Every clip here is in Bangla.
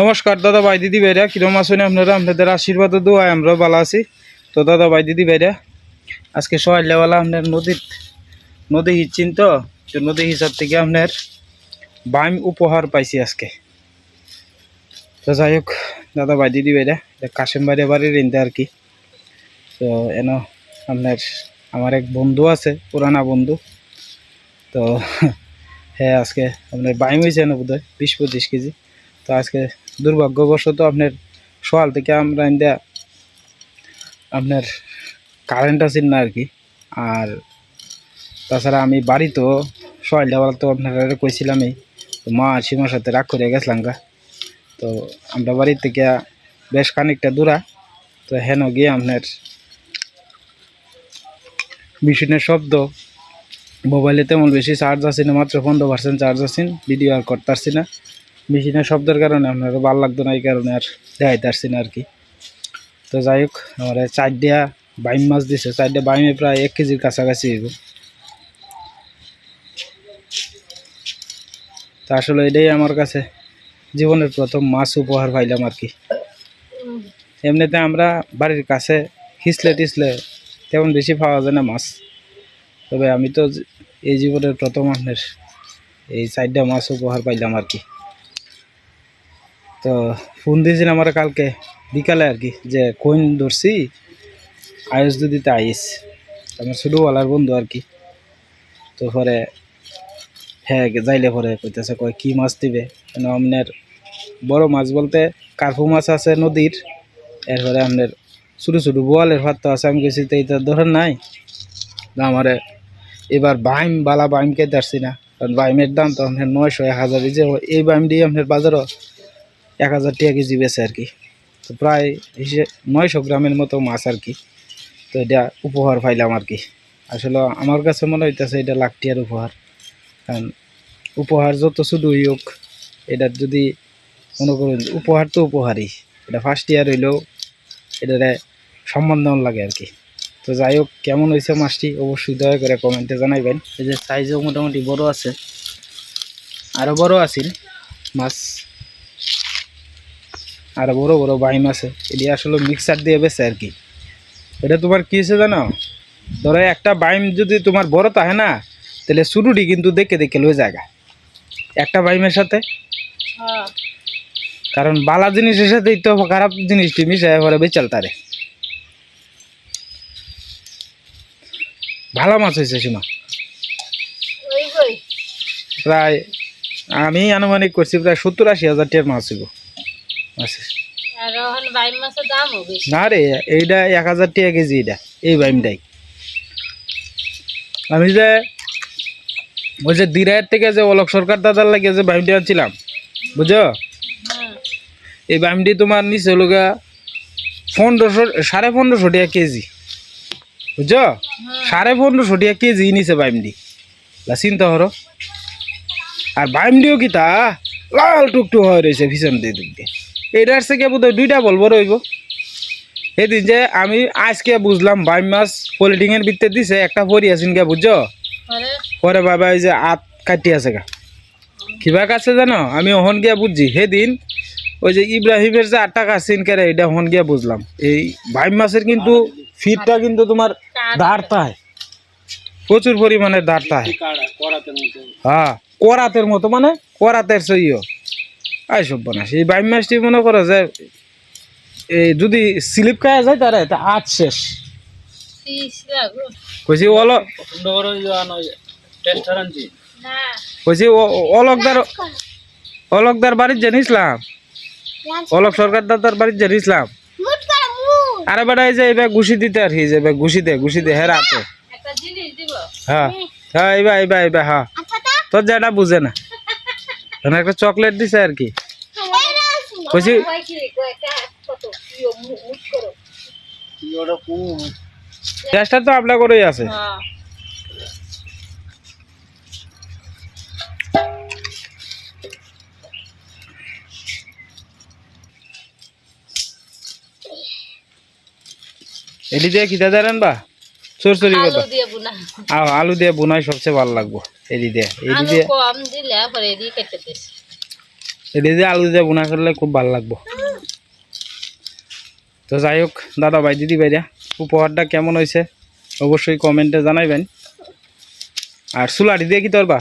নমস্কার, দাদা ভাই, দিদি ভাইরা, কিরম আছেন আপনারা? আপনাদের আশীর্বাদ দোয়ায় আমরা ভালো আছি। তো দাদা ভাই, দিদি ভাইরা, আজকে সকালবেলা আপনার নদীর, নদী হিচ্ছিন তো তো নদী হিসাব থেকে আপনার বাইম উপহার পাইছি আজকে। তো যাই হোক, দাদা ভাই, দিদি ভাইরা কাশেম বাড়ি বাড়ির আর কি। তো এন আপনার, আমার এক বন্ধু আছে, পুরানা বন্ধু। তো হ্যাঁ আজকে আপনার বাইম হয়েছে না বোধ হয় বিশ পঁচিশ কেজি। তো আজকে দুর্ভাগ্যবশত আপনার সকাল থেকে আমরা ইন্দা আপনার কারেন্ট আছেন না আর কি আর তাছাড়া আমি বাড়ি তো সকালবেলা তো আপনার কইছিলামই, তো মা সীমার সাথে রাগ করে গেছিলাম গা। তো আমরা বাড়ির থেকে বেশ খানিকটা দূরা, তো হেন গিয়ে আপনার মেশিনের শব্দ, মোবাইলে তেমন বেশি চার্জ আছে না, মাত্র পনেরো পার্সেন্ট চার্জ আছেন ভিডিও আর করতে পারছি না। মেশিনের শব্দের কারণে আপনার ভালো লাগতো না, এই কারণে আর দেখাইতে পারছি না আর কি। তো যাই হোক, আমার চারটা বাইম মাছ দিছে চারটা বাইমে প্রায় এক কেজির কাছাকাছি তা আসলে এটাই আমার কাছে জীবনের প্রথম মাছ উপহার পাইলাম আর কি। এমনিতে আমরা বাড়ির কাছে হিসলে টিসলে তেমন বেশি পাওয়া যায় না মাছ। তবে আমি তো এই জীবনের প্রথম আপনার এই চারটা মাছ উপহার পাইলাম আর কি। তো ফোন দিয়েছিল আমার কালকে, বিকালে আর কি, যে কোন ধরছি আয়ুষ দিদিতে আইস আমার ছোটোবেলার বন্ধু আর কি, তো পরে হ্যাঁ যাইলে পরে কইতেছে, কয় কি মাছ দিবে? কেন আপনার বড় মাছ বলতে কার্পু মাছ আছে নদীর, এরপরে আপনার ছোটো ছোটো বোয়ালের ভাত তো আছে, আমি গেছি তো এইটা ধরেন নাই আমারে এবার বাইম বালা বাইম পারছি না, কারণ বাইমের দাম তো আপনার নয়শো, এক হাজার, এই যে এই বাইম দিয়ে আপনার বাজারও এক হাজার টাকা কেজি বেছে আর কি। তো প্রায় হিসেবে নয়শো গ্রামের মতো মাছ আর কি। তো এটা উপহার পাইলাম আর কি। আসলে আমার কাছে মনে হইতেছে এটা লাখ টিয়ার উপহার। কারণ উপহার যত শুধুই হোক এটার যদি মনে করুন উপহার তো উপহারই। এটা ফার্স্ট ইয়ার হইলেও এটারে সম্মান দেওয়ার লাগে আর কি। তো যাই হোক কেমন হয়েছে মাছটি অবশ্যই দয়া করে কমেন্টে জানাইবেন। এই যে সাইজও মোটামুটি বড় আছে। আরও বড় আছিল। মাছ আরও বড় বড় বাইম আছে। এটি আসলে মিক্সার দিয়ে বেছে আর কি। এটা তোমার কী হয়েছে জানো? ধরো একটা বাইম যদি তোমার বড় থাকে না তাহলে শুরুটি কিন্তু দেখে দেখে লয়ে জায়গা একটা বাইমের সাথে। কারণ বালা জিনিসের সাথেই তো খারাপ জিনিসটি মিশায় পরে বেচাল তারে। ভালো মাছ হয়েছে সীমা। প্রায় আমি আনুমানিক করছি প্রায় সত্তর আশি হাজার টাকার মাছ ছিল না রে এইটা এক হাজার টাকা কেজি এটা এই বাইমটাই। আমি যে ওই যে দিরায়ের থেকে যে অলোক সরকার দাদার লাগে যে বাইমটি আনছিলাম বুঝো এই বাইমটি তোমার নিচে হলো গা পনেরোশো সাড়ে পনেরোশো টাকা কেজি বুঝছ? সাড়ে পনেরোশো টাকা কেজি নিচে বাইমটি। লা চিন্তা করো। আর বাইমটিও কি তা? লাল টুকটু হয়ে রয়েছে ভীষণ দিয়ে দিক দিয়ে এটার থেকে বোধ হয় দুইটা বলব রইব এদিন যে আমি আজকে বুঝলাম বাইম মাছ পলিটিংয়ের ভিত্তে দিছে একটা পরি আছেন গা বুঝছ? পরে বাবা এই যে আত কাটি আছে গা। কিবা কাছে জানো? আমি ওহন গিয়া বুঝছি। সেদিন ওই যে ইব্রাহিমের যে আটটা কাছিন কেরে এটা ওহন গিয়া বুঝলাম। এই বাইম মাছের কিন্তু ফিটটা কিন্তু তোমার দাঁড়তায় প্রচুর পরিমাণে দাঁড়তায় হ্যাঁ করাতের মতো মানে করাতের সইও। আই সব বানাস এই বাইম মাছটি মনে করো যে, এই যদি স্লিপ খাওয়া যায় তারা তা আজ শেষ। কইছি অল কইছি অলকদার অলকদার বাড়ির জানিসলাম অলক সরকার দাদার বাড়ির জানিসলাম আরে বেটা, এই যে এবার ঘুষি দিতে আর কি যে এবার ঘুষি দে ঘুষি দে, হেরা তো একটা জিনিস দিব হ্যাঁ হ্যাঁ এইবার এইবার এইবার হ্যাঁ। তোর যেটা বুঝে না। একটা চকলেট দিছে আর কি। কইছি গ্যাসটা তো আপলা করেই আছে। হ্যাঁ। এটি দিয়ে খিদা দেন বা? চরচরি আলু কথা। আলু দিয়ে বোনাই সবচেয়ে ভালো লাগবো। এটি দিয়ে। এটি দিয়ে কম দিলে পরে এদিকে কেটে দিস। এটা দিয়ে আলু দিয়ে বোনা করলে খুব ভালো লাগবো। তো যাই হোক দাদা ভাই দিদি ভাইরা উপহারটা কেমন হয়েছে? অবশ্যই কমেন্টে জানাইবেন। আর চুলাটি দিয়ে কি তোরবা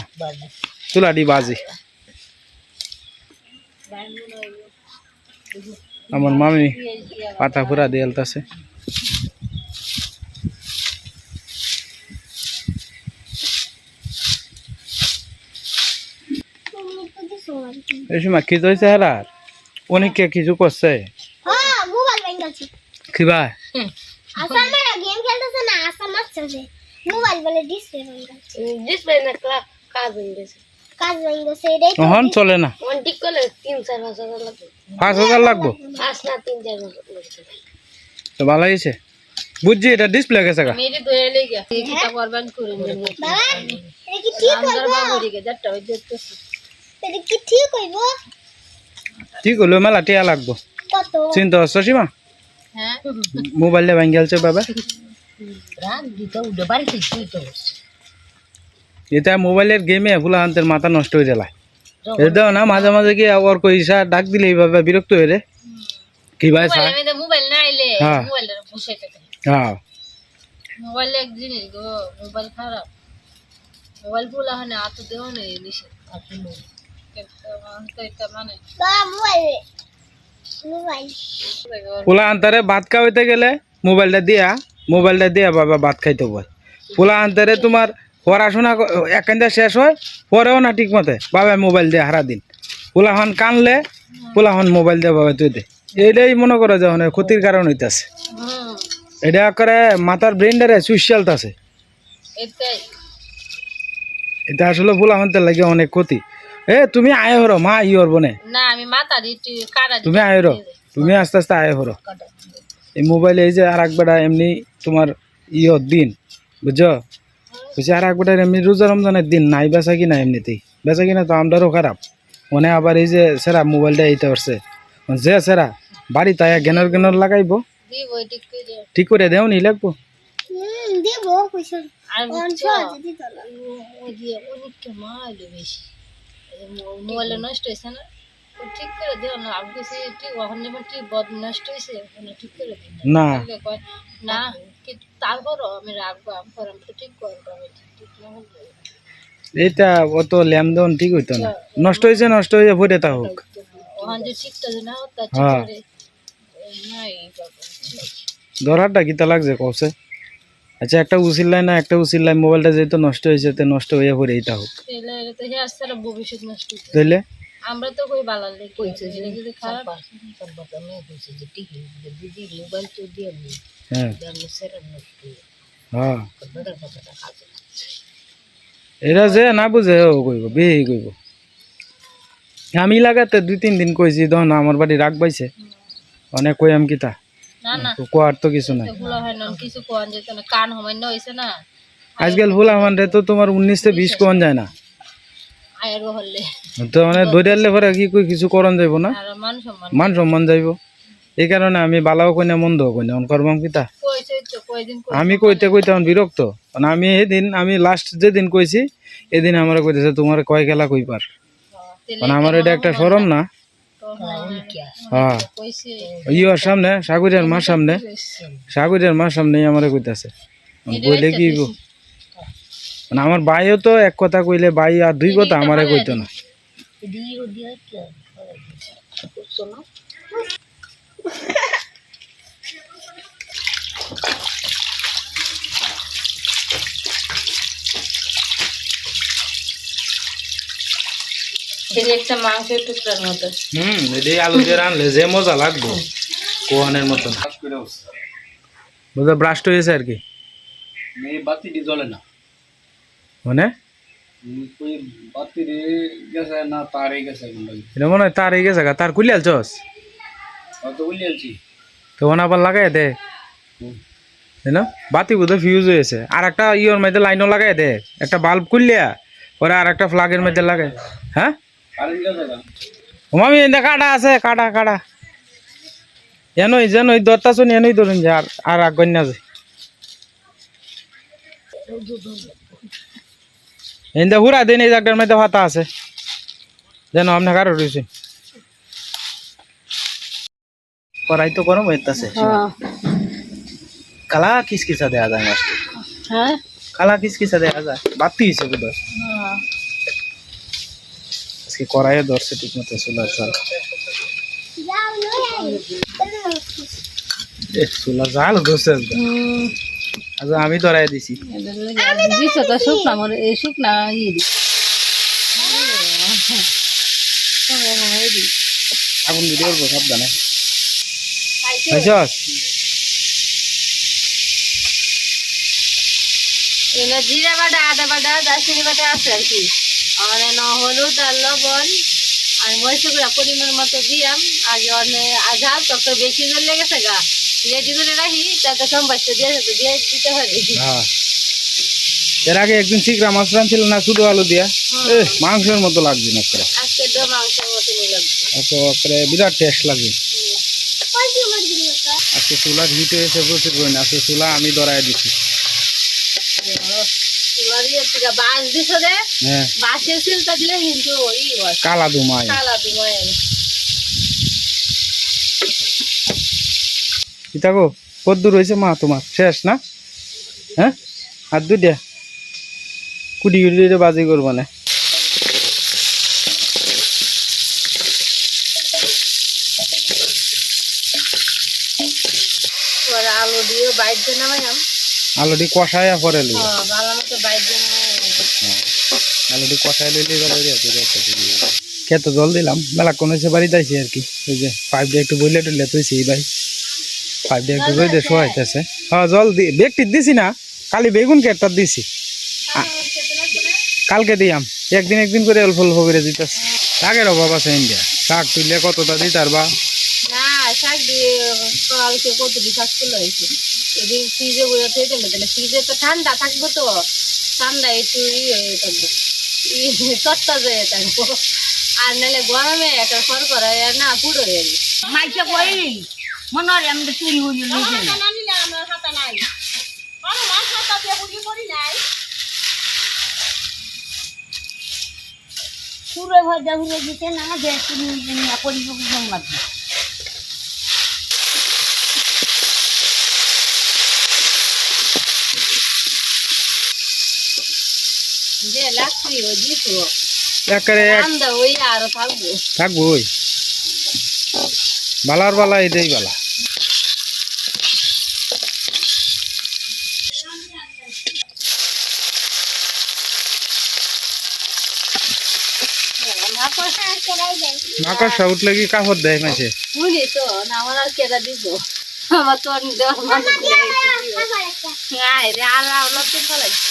চুলাটি বাজি। আমার মামি পাতা ফুরা দিয়ে আলতাছে। এই সময় কি হয়েছে হেরার অনেকে কিছু করছে? হ্যাঁ আসার মেয়েরা গেম খেলতেছে না আসার মারছে মোবাইল বলে ডিসপ্লে ডিসপ্লে না কাজ হয়ে গেছে কাজ ভেঙেছে এটাই তো তখন চলে না। ঠিক করলে তিন চার হাজার লাগবে। পাঁচ হাজার লাগবো? তো ভালো হয়েছে। বুঝছি এটা ডিসপ্লে গেছে গা। বাবা কি ঠিক হইব? ঠিক হলো মেলা টিয়া লাগবো। কত? চিন্তা হচ্ছে সীমা? হ্যাঁ। মোবাইলে ভাঙ্গি গেলছে বাবা। এটা মোবাইলের গেমে ফুলাহান্তের মাথা নষ্ট হয়ে যায় এটা দাও না মাঝে মাঝে কি ওর কইসা ডাক দিলে এইভাবে বিরক্ত হয়ে রে কি ভাই মোবাইল মোবাইল না আইলে হ্যাঁ। মোবাইলের বসাইতে থাকে। হ্যাঁ। মোবাইল এক জিনিস গো মোবাইল খারাপ। মোবাইল ফুলা হয় না আত দেও নেই নিষে মোবাইল মোবাইল ভাত খাওয়াইতে গেলে মোবাইলটা দিয়া মোবাইলটা দিয়া বাবা ভাত খাইতে বল। পোলা ফুলাহান্তারে তোমার পড়াশোনা একান্দা শেষ হয় পরেও না ঠিক মতে বাবা মোবাইল দিয়ে হারা দিন। ফুলাহন কানলে ফুলাহন মোবাইল দিয়ে বাবা তুই দে। এইটাই মনে করো যে ক্ষতির কারণ হইতাছে। এটা করে মাথার ব্রেন্ডারে সুইশালতাছে এটাই। এটা আসলে ফুলাহনতে লাগে অনেক ক্ষতি। এ তুমি আয় হরো মা ই হরবো না। আমি মাথা তুমি আয় হরো তুমি আস্তে আস্তে আয় হরো। এই মোবাইলে এই যে আর একবেটা এমনি তোমার ইয়র দিন বুঝছ? বুঝছি আর একবেটার এমনি রোজা রমজানের দিন নাই বেচা কিনা এমনিতেই। বেচা কিনা তো আমরারও খারাপ। মনে আবার এই যে সেরা মোবাইলটা এইতে পারছে যে সেরা বাড়ি তাই গেনর গেনর লাগাইবো। ঠিক করে। দেও নি লাগবো? হুম দেব আর মোবাইল নষ্ট হয়েছে না। ঠিক করে দেও না আমি কিছু ঠিক ওখানে ঠিক বদ নষ্ট হয়েছে ওখানে ঠিক করে দিন না। না কিন্তু তারপরও আমি রাখব আমি পরে তো ঠিক করব আমি ঠিক ঠিক না এইটা অত ঠিক হইতো নষ্ট হয়েছে নষ্ট হয়ে তা হোক। হ্যাঁ। কিতা লাগছে কছে আচ্ছা একটা উচিল্লাই না একটা উচিল্লাই মোবাইলটা যেহেতু নষ্ট হয়েছে তো নষ্ট হয়ে পড়ে এইটা হোক। ভবিষ্যৎ নষ্ট তাইলে আমরা তো কই ভালো কইছে যে যদি খারাপ হ্যাঁ। হ্যাঁ এরা যে না বুঝে ও কইব বেহি কইব। আমি লাগাতে দুই তিন দিন কইছি তখন আমার বাড়ি রাগ পাইছে। অনেক কই আমি কিতা কোয়ার তো কিছু নাই। এগুলো না কিছু কোয়ান যেত না কান হমান্য হয়েছে না। আজকাল ফুলা মান তো তোমার উনিশ থেকে বিশ কোন যায় না। তো মানে ধরে পরে কি কিছু করন যাইব না। মান সম্মান। মান যাইব। এই কারণে আমি বালাও কই না মন্দও কই না অন করবাম কিতা? আমি কইতে কইতে এখন বিরক্ত। কারণ আমি এদিন আমি লাস্ট যেদিন কইছি এদিন আমার কইতেছে তোমার কয় খেলা কইবার। মানে আমার এটা একটা শরম না। হ্যাঁ কইছে? ইয়োর সামনে সাগরের মার সামনে। সাগরের মার সামনে আমার কইতাছে। কইলে কি মানে আমার ভাইও তো এক কথা কইলে ভাই আর দুই কথা আমারে কইতো না। এই একটা মাংসের টুকরার মতো। হুম আলু দিয়ে রানলে যে মজা লাগবো কোহানের ব্রাস্ট হয়েছে আর কি? বাতিটি জ্বলে না। মানে? ওই বাতিটি গেছে না তারে মনে হয় এই গেছে তার আবার লাগাই দে। না? বাতি বোধ ফিউজ হয়েছে। আর একটা ইয়ের মধ্যে লাইনও লাগাই দে। একটা বাল্ব খুললিয়া পরে আর একটা ফ্লাগের মধ্যে লাগাই হ্যাঁ? মামি এনে কাটা আছে কাটা কাটা। এনই যেন ওই দরটা শুনি এনই ধরুন যে আর আর আগন না যে এনে হুরা দিন এই জায়গাটার মধ্যে ভাতা আছে। যেন আপনি কারও রয়েছে কড়াই তো গরম হইতাছে হ্যাঁ। কালা কিসকিসা দেয়া যায় মাছটা হ্যাঁ? কালা কিসকিসা দেয়া যায়? বাতি হিসেবে তো হ্যাঁ। আজকে কড়াইয়ে ধরছে ঠিক মতো চুলার লই আই চুলার জাল ধরছে আজ আমি ধরাই দিছি। দিছ। তো শুকনা মরে এই শুকনা ইয়ে দি আগুন দিতে পারব সাবধানে খাইছস জিরা বাটা আদা বাটা দারচিনি বাটা আছে আর কি। আর এনে হলুদ আর লবণ। আর মরিচ গুঁড়া পরিমাণ মতো দিয়াম আগে অনে ঝাল তত বেশি জল লেগেছে গা। রেডি করে রাখি তাতে দিয়ে দিয়ে দিতে হবে। হ্যাঁ। এর আগে একদিন চিকরা মাছ রাঁধছিল না শুধু আলু দিয়া? মাংসের মতো লাগবে না আজকে বিরাট টেস্ট কি আজকে চুলার হিট হয়েছে প্রচুর আজকে চুলা আমি ধরাই থেকে বাঁশ দিছ দে হ্যাঁ। বাঁশের সিলটা দিলে কিন্তু ই কালা হয়েছে মা তোমার? শেষ না? হ্যাঁ? আর দুইটা কুড়ি কুড়ি বাজি করব না। আলু দিয়ে বাইর দিয়ে নামাইলাম। আলুটি কষাইয়া পরে হ্যাঁ ভালো মতো বাইর দিয়ে নামাইলাম। আলুটি কষাই লইলে গেল খেতে জল দিলাম মেলা কোন হয়েছে বাড়িতে আইসি আর কি। ওই যে পাইপ দিয়ে একটু বইলে টইলে তুইছি ভাই পাইপ দিয়ে একটু রইতে শোয়াইতেছে। হ্যাঁ জল দি ব্যক্তির দিছি না কালি বেগুন কেটটা দিছি। কালকে দিয়াম। একদিন একদিন করে অল্প অল্প করে দিতেছে। শাকের অভাব আছে ইন্ডিয়া। শাক তুললে কতটা দিতার বা? ঠান্ডা থাকব তো। ঠান্ডা একটু ইয়ে থাকব। সত্তা যায় থাকব। আর নাহলে গরমে একটা খর করা না পুরো হয়ে যাবে। মাইকে কই? মনে হয় আমি তো চুরি হয়ে গেছি পুরো ভজা ঘুরে দিতে না যে তুমি পরিবেশন লাগবে যে লাগছি ওই দিছো একেবারে এক ঠান্ডা ওই আরও থাকব। থাকব ওই। বালার বালা এটাই বালা। মাকড়সা উঠলে কি কাপড় দেয় মাঝে? তো না আমার আর কেটা দিব। আমার তো আর দেওয়ার মানুষ আয় রে আর আলো তো ফলাইছি।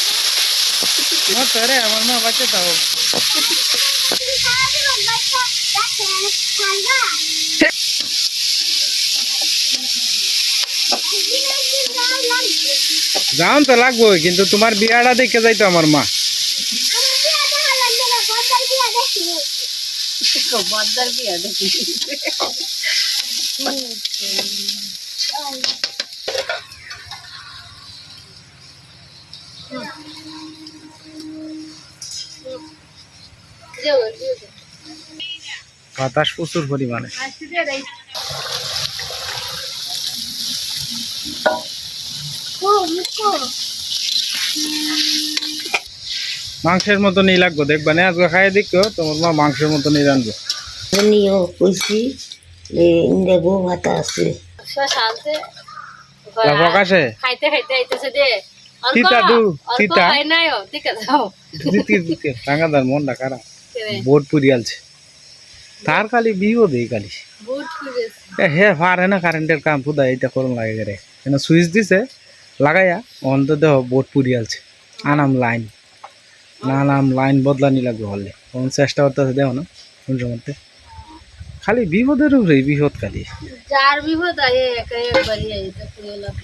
তো রে আমার মা বাচ্চা তাও যাওন তো লাগবো কিন্তু তোমার বিয়াটা দেখে যাইতো আমার মা। বিয়া দেখি। বাতাস প্রচুর পরিমাণে। মাংসের মতনই লাগবো দেখবা না? আজকে খাইয়ে দেখো তোমার মা মাংসের মতনই রানবো নিও কইছি বউ ভাতা আছে। শান্তে লা প্রকাশে খাইতে খাইতে আইতেছে দে। তিতা দু, তিতা। খাই নাই ঠিক আছে যাও দিতে দিতে। টাঙ্গাদার মনটা খারাপ। বোট পুরিয়ালছে তার খালি বিও দেই খালি হে পারে না কারেন্টের কাম ফুদা এইটা করুন লাগে গেরে কেন সুইচ দিছে লাগাইয়া অন্ত দেহ বোট পুরিয়ালছে আনাম লাইন। না নাম লাইন বদলানি লাগবে হলে। কোন চেষ্টা করতেছে দেহ না কোন সময় খালি বিপদের উপরে বিপদ খালি যার বিপদ আয়ে একে একবারই আয়ে তো করে লাভ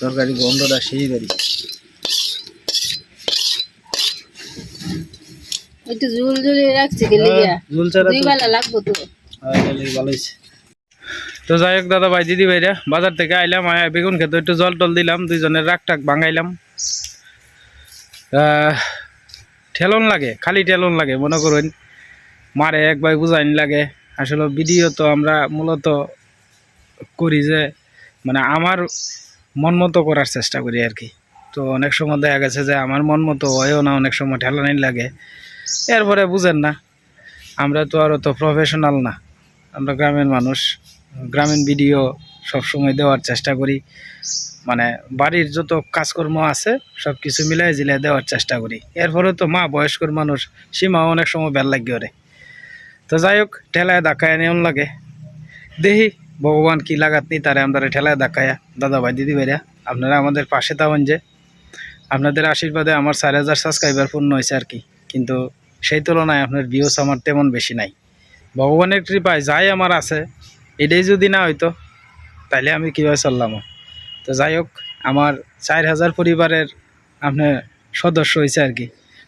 তরকারি গন্ধটা সেই বাড়ি। একটু ঝুল ঝুলিয়ে রাখছি গেলে গিয়া ঝুল ছাড়া দুই তো- বেলা লাগবো তো। হ্যাঁ, ভালো হয়েছে। তো যাই হোক দাদা ভাই দিদি ভাইরা বাজার থেকে আইলাম আয়া বেগুন খেতে একটু জল টল দিলাম দুইজনের রাগ টাক ভাঙাইলাম। ঠেলন লাগে খালি ঠেলন লাগে মনে করুন মারে একবার বুঝাইন লাগে। আসলে ভিডিও তো আমরা মূলত করি যে মানে আমার মন মতো করার চেষ্টা করি আর কি। তো অনেক সময় দেখা গেছে যে আমার মন মতো হয়ও না, অনেক সময় ঠেলানি লাগে। এরপরে বুঝেন না, আমরা তো আর তো প্রফেশনাল না। আমরা গ্রামের মানুষ, গ্রামীণ ভিডিও সবসময় দেওয়ার চেষ্টা করি। মানে বাড়ির যত কাজকর্ম আছে সব কিছু মিলাই জিলাই দেওয়ার চেষ্টা করি। এরপরে তো মা বয়স্কর মানুষ সীমা অনেক সময় বেল লাগে ওরে তো যাই হোক ঠেলায় ধাক্কায় নেওয়ান লাগে। দেখি ভগবান কি লাগাত নি তারে আমরা ঠেলায় ধাক্কায়া, দাদা ভাই, দিদি ভাইরা, আপনারা আমাদের পাশে থাকুন যে, আপনাদের আশীর্বাদে আমার চার হাজার সাবস্ক্রাইবার পূর্ণ হয়েছে আর কি। কিন্তু সেই তুলনায় আপনার ভিউস আমার তেমন বেশি নাই। ভগবানের কৃপায় যাই আমার আছে, এটাই যদি না হইতো, তাইলে আমি কীভাবে চললাম? তো যাই হোক, আমার চার হাজার পরিবারের আপনার সদস্য হয়েছে আর কি।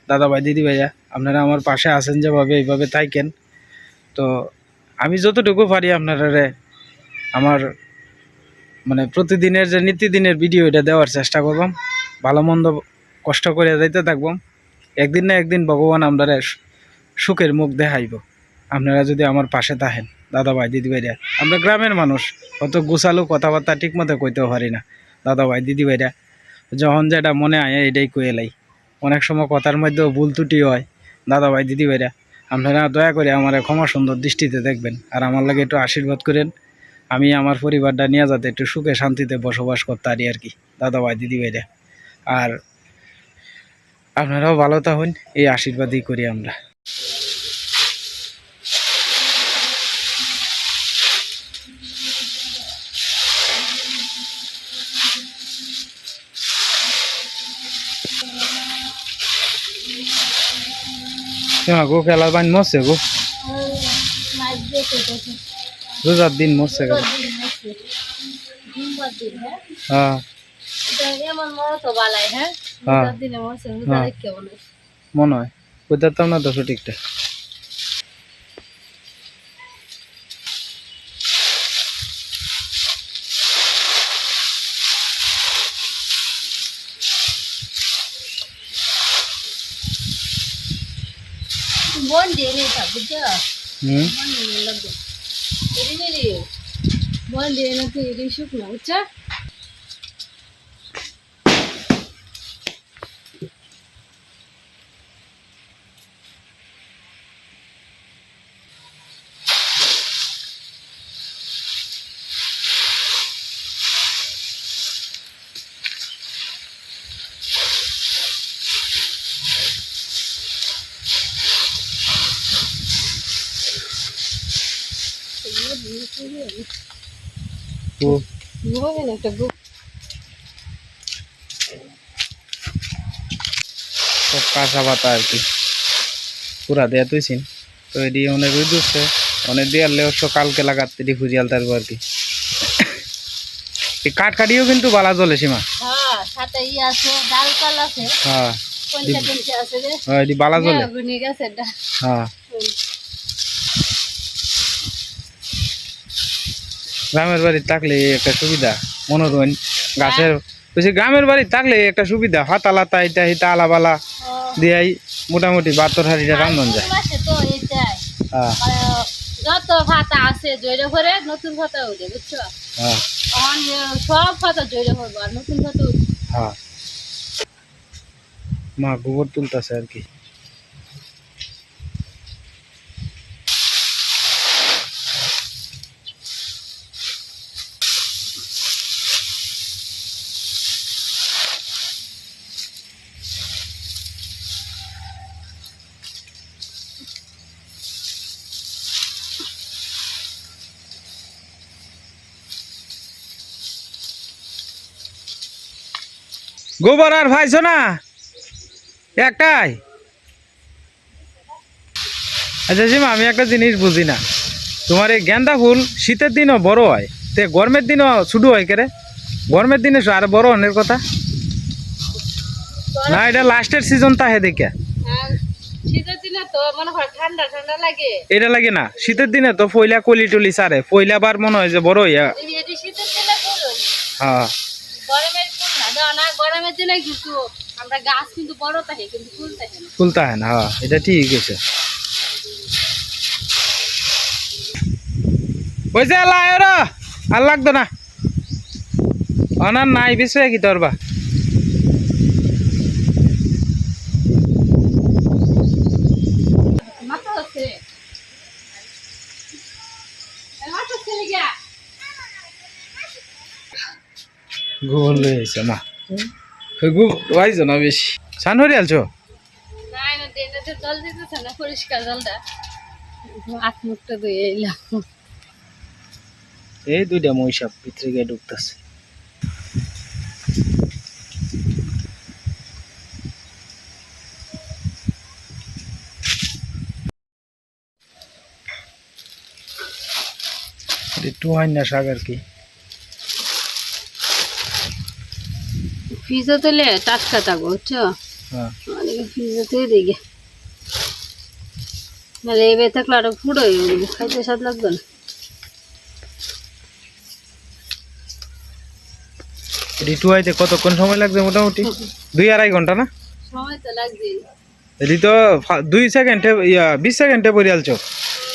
দাদা ভাই, দিদি ভাইয়া আপনারা আমার পাশে আছেন যেভাবে, এইভাবে থাকেন। তো আমি যতটুকু পারি আপনারা আমার মানে প্রতিদিনের যে নিত্যদিনের ভিডিও এটা দেওয়ার চেষ্টা করবাম। ভালো মন্দ কষ্ট করে যাইতে থাকবাম। একদিন না একদিন ভগবান আমরা সুখের মুখ দেখাইব। আপনারা যদি আমার পাশে থাকেন দাদা ভাই দিদি ভাইরা আমরা গ্রামের মানুষ, অত গুছালো কথাবার্তা ঠিক মতো কইতেও পারি না। দাদা ভাই দিদি ভাইরা যখন যেটা মনে আয়, এটাই কয়ে লাই। অনেক সময় কথার মধ্যেও ভুল ত্রুটি হয়। দাদা ভাই দিদি ভাইরা আপনারা দয়া করে আমার ক্ষমা সুন্দর দৃষ্টিতে দেখবেন। আর আমার লাগে একটু আশীর্বাদ করেন। আমি আমার পরিবারটা নিয়ে যাতে একটু সুখে শান্তিতে বসবাস করতে পারি আর কি দাদা ভাই দিদি ভাইরা আর আপনারাও ভালো থাকুন, এই আশীর্বাদই করি আমরা। কেমন গো, খেলার বান মরছে গো। রোজার দিন মরছে গেল হ্যাঁ। হ্যাঁ। মনে হ্যাঁ। মনে হয়। বুঝতাম না তো সঠিকটা মন দিয়ে নেই বুঝছ? হুম। মন দিয়ে না তুই এরি শুকনো বুঝছ ও মনে একটা সব কাঁচা পাতা আর কি। পুরা দেয়া তুইছিন তো এটি অনেক দুসছে অনেক দিয়ালে অবশ্য কালকে লাগাতে এটি ফুরিয়াল তারপর আর কি। এই কাঠ কাটিও কিন্তু বালা জলে সীমা। হ্যাঁ সাথে ই আছে ডাল কাল আছে হ্যাঁ পঞ্চা টঞ্চা আছে রে হ্যাঁ এটি বালা জলে হ্যাঁ, গুনি গেছে ডাল হ্যাঁ গ্রামের বাড়ি থাকলে একটা সুবিধা মনোরঞ্জন গাছের বলছি গ্রামের বাড়ি থাকলে একটা সুবিধা হাতা লাতা এটা হিতা আলাবালা দিয়াই মোটামুটি বাতর হাড়িটা রান্ধন যায়। হ্যাঁ। আর যত ভাতা আছে জৈরে করে নতুন ভাতা উঠে বুঝছ? হ্যাঁ। সব ভাতা জৈরে করব আর নতুন ভাতা হ্যাঁ। মা গোবর তুলতেছে আর কি। গোবর আর ভাইছো না? একটাই? আচ্ছা জিমা আমি একটা জিনিস বুঝি না। তোমার এই গেন্দা ফুল শীতের দিনও বড় হয় তে গরমের দিনও ছোট হয় কেরে? গরমের দিনে আর বড় অনেক কথা? না এটা লাস্টের সিজন তাহে দেখে। শীতের দিনে তো মনে হয় এটা লাগে না। শীতের দিনে তো পয়লা কলি টলি সারে। পয়লা বার মনে হয় যে বড় হ্যাঁ। না গরমের কিন্তু আমরা গাছ কিন্তু বড় থাকে কিন্তু ফুল থাকে না। ফুলতা হয় না হ্যাঁ এটা ঠিক আছে বুঝছে আল্লাহ আয়রা আর লাগতো না। অনার নাই বিষয় কি বা মাথা আছে মাথা ছেলে গিয়া গোবর লই আইছে মা গোবর আইছো না বেশি সান হরি আলছো জল দিতেছে না পরিষ্কার জলটা। হাত মুখটা ধুয়ে এলাম। এই দুইটা মহিষাপ ভিতরে গিয়ে ঢুকতেছে। একটু হয় না শাক আর কি। ফ্রিজে তুলে টাটকা থাকব বুঝছ? হ্যাঁ। অনেকে ফ্রিজে তুলে দিকে নাহলে এবার থাকলে আরও খাইতে স্বাদ লাগবে না। এটি টুয়াইতে কতক্ষণ সময় লাগবে মোটামুটি? দুই আড়াই ঘণ্টা না? সময় তো লাগবে। এটি তো ফা- দুই সেকেন্ডে ইয়া বিশ সেকেন্ডে পরে আলছো।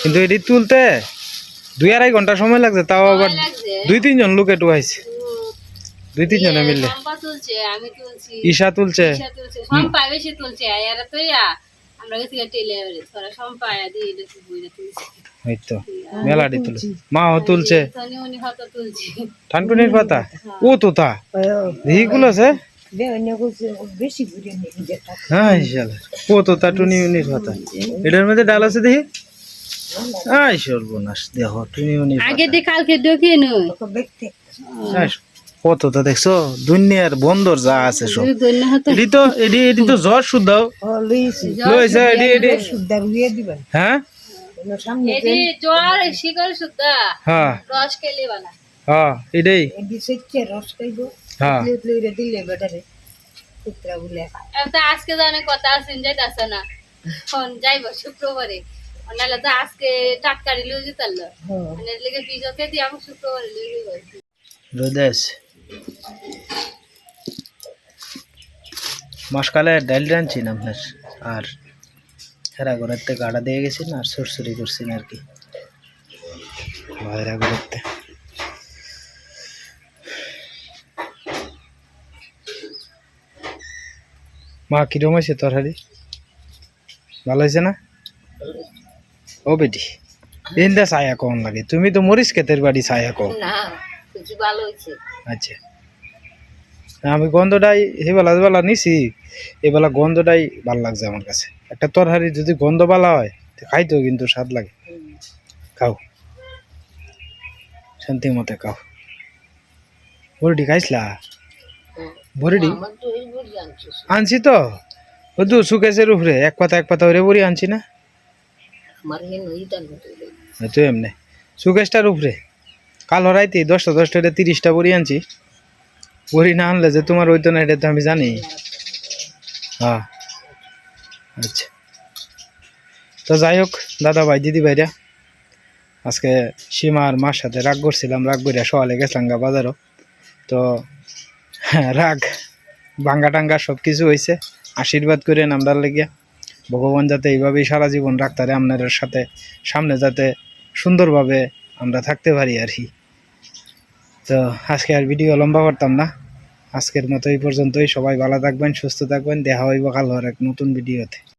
কিন্তু এটি তুলতে দুই আড়াই ঘণ্টা সময় লাগছে তাও আবার দুই তিনজন লোকে টুয়াইছে দুই তিনজনে মিললে সম্পা তুলছে আমি তুলছি। ঈশা তুলছে। ঈশা তুলছে। সম্পা বেশি তুলছে এরা তো ইয়া আমরা গেছি টেলে তোরা সম্পা দিয়ে দেখি বইটা তুলছি? এই তো তুলছে। মাও তুলছে। তনি উনি হয়তো তুলছি। ঠানটুনির পাতা? ও তো তা? এইগুলো আছে? হ্যাঁ ও তো তা টুনি উনির পাতা। এটার মধ্যে ডাল আছে দেখি? আই সর্বনাশ দেহ টুনি উনির আগে দিয়ে কালকে দেখতে কত তো দেখছ? দুনিয়ার বন্দর যা আছে সব। এটি তো এটি এটি তো জ্বর শুদ্ধ লইছি এটি এটি হ্যাঁ? হ্যাঁ। হ্যাঁ এটাই। হ্যাঁ। দিলে বেটারে। কুত্রা বলে আমি আজকে জানে কথা আছেন যাইতাছে না? ফোন যাইব শুক্রবারে। নাহলে তো আজকে টাটকারি লই যেতাল হ্যাঁ। মানে লেগে দিয়ে আমি শুক্রবারে রোদেশ মাসকালে ডাইল রাঁধছি না আপনার আর হেরা ঘরের থেকে গাড়া দিয়ে গেছি না আর সুরসুরি করছি না আর কি। হেরা ঘরের। মা, কিরম হয়েছে তরহারি? ভালো হয়েছে না? ও বেটি ইন্দা ছায়া কম লাগে, তুমি তো মরিস ক্ষেতের বাড়ি ছায়া কম। কিছু ভালো হইছে আচ্ছা। আমি গন্ধটাই সেবেলা বেলা নিছি এবেলা গন্ধটাই ভালো লাগছে আমার কাছে। একটা তরকারি যদি গন্ধ বালা হয় খাইতেও কিন্তু স্বাদ লাগে। খাও। শান্তি মতে খাও। বড়িটি খাইছিলা? বড়িটি? আমার তো এই বুড়ি আনছিস আনছি তো। তো সুকেশের উপরে এক পাতা এক পাতা ওরে বড়ি আনছি না? এই তো এমনি। সুকেশটার উপরে। কাল হরাইতে দশটা দশটা এটা তিরিশটা বড়ি আনছি। বড়ি না আনলে যে তোমার ওই তো না এটা তো আমি জানি। হ্যাঁ। আচ্ছা। তো যাই হোক দাদা ভাই দিদি ভাইরা আজকে সীমা আর মার সাথে রাগ করছিলাম রাগ করিয়া সকালে গেছিলাম গা বাজারও। তো হ্যাঁ, রাগ ভাঙ্গা টাঙ্গা সব কিছু হয়েছে আশীর্বাদ করেন আমরা লেগে ভগবান যাতে এইভাবেই সারা জীবন রাখতারে আপনাদের সাথে সামনে যাতে সুন্দরভাবে আমরা থাকতে পারি আর কি। তো আজকে আর ভিডিও লম্বা করতাম না। আজকের মতো এই পর্যন্তই। সবাই ভালো থাকবেন, সুস্থ থাকবেন। দেখা হইব কাল এক নতুন ভিডিওতে